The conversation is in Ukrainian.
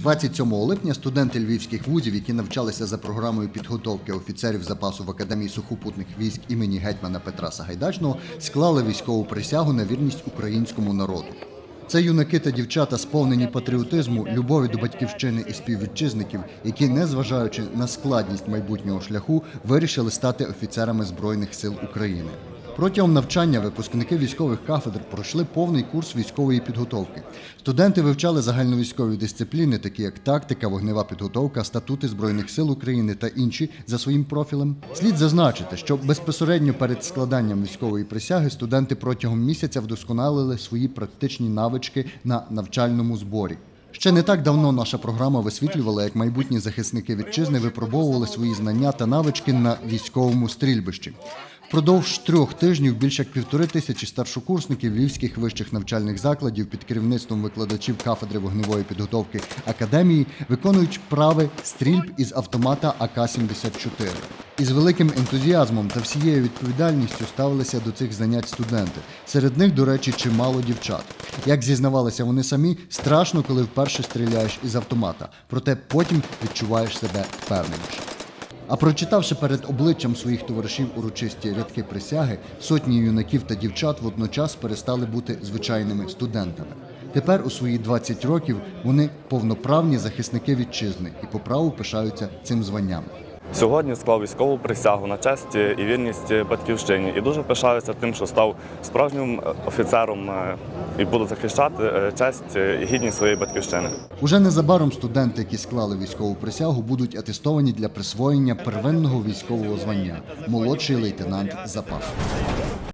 27 липня студенти львівських вузів, які навчалися за програмою підготовки офіцерів запасу в Академії сухопутних військ імені гетьмана Петра Сагайдачного, склали військову присягу на вірність українському народу. Це юнаки та дівчата, сповнені патріотизму, любові до батьківщини і співвітчизників, які, незважаючи на складність майбутнього шляху, вирішили стати офіцерами Збройних сил України. Протягом навчання випускники військових кафедр пройшли повний курс військової підготовки. Студенти вивчали загальновійськові дисципліни, такі як тактика, вогнева підготовка, статути збройних сил України та інші за своїм профілем. Слід зазначити, що безпосередньо перед складанням військової присяги студенти протягом місяця вдосконалили свої практичні навички на навчальному зборі. Ще не так давно наша програма висвітлювала, як майбутні захисники вітчизни випробовували свої знання та навички на військовому стрільбищі. Впродовж трьох тижнів більше як півтори тисячі старшокурсників львівських вищих навчальних закладів під керівництвом викладачів кафедри вогневої підготовки академії виконують вправи стрільб із автомата АК-74. Із великим ентузіазмом та всією відповідальністю ставилися до цих занять студенти. Серед них, до речі, чимало дівчат. Як зізнавалися вони самі, страшно, коли вперше стріляєш із автомата, проте потім відчуваєш себе впевненіше. А прочитавши перед обличчям своїх товаришів урочисті рядки присяги, сотні юнаків та дівчат водночас перестали бути звичайними студентами. Тепер у свої 20 років вони повноправні захисники вітчизни і по праву пишаються цим званням. Сьогодні склав військову присягу на честь і вірність батьківщині і дуже пишаюся тим, що став справжнім офіцером е, і буду захищати е, честь і гідність своєї батьківщини. Уже незабаром студенти, які склали військову присягу, будуть атестовані для присвоєння первинного військового звання молодший лейтенант запасу.